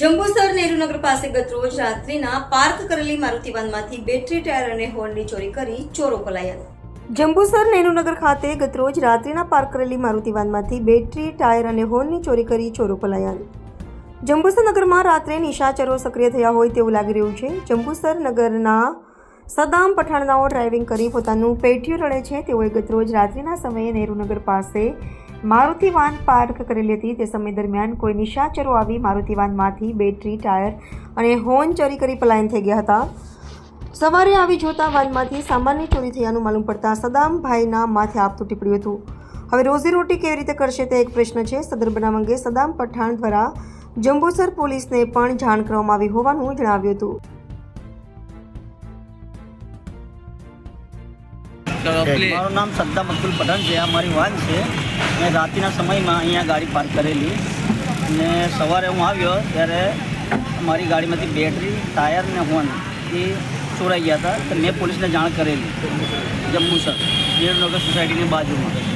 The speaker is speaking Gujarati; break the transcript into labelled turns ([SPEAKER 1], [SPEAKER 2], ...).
[SPEAKER 1] જંબુસર નેહરુનગર પાસે ગત રોજ રાત્રિના પાર્ક કરેલી મારુતિ વાનમાંથી બેટરી ટાયર અને હોર્નની ચોરી કરી ચોરો પલાયા. જંબુસર નેહરુનગર ખાતે ગત રોજ રાત્રિના પાર્ક કરેલી મારુતિ વાનમાંથી બેટરી ટાયર અને હોર્નની ચોરી કરી ચોરો પલાયા. જંબુસર નગરમાં રાત્રે નિશાચરો સક્રિય થયા હોય તેવું લાગી રહ્યું છે. જંબુસર નગરના સદામ પઠાણનાઓ ડ્રાઇવિંગ કરી પોતાનું પેઠિયું રડે છે. તેઓએ ગતરોજ રાત્રિના સમયે નહેરુનગર પાસે મારુતિ વાન પાર્ક કરેલી હતી. તે સમય દરમિયાન કોઈ નિશાચરો આવી મારુતિ વાનમાંથી બેટરી, ટાયર અને હોર્ન ચોરી કરી પલાયન થઈ ગયા હતા. સવારે આવી જોતા વાનમાંથી સામાનની ચોરી થયાનું માલુમ પડતા સદામભાઈના માથે આપતું ટીપડ્યું હતું. હવે રોજીરોટી કેવી રીતે કરશે તે એક પ્રશ્ન છે. સદર બનાવ અંગે સદામ પઠાણ દ્વારા જંબુસર પોલીસને પણ જાણ કરવામાં આવી હોવાનું જણાવ્યું હતું.
[SPEAKER 2] મારું નામ સદ્દામ અબ્દુલ પઠાણ છે. આ મારી વાન છે. મેં રાત્રિના સમયમાં અહીંયા ગાડી પાર્ક કરેલી. અને સવારે હું આવ્યો ત્યારે મારી ગાડીમાંથી બેટરી, ટાયર ને હોર્ન એ ચોરાઈ ગયા હતા. તો મેં પોલીસને જાણ કરેલી. જમ્મુસર. દેવનગર સોસાયટીની બાજુમાં.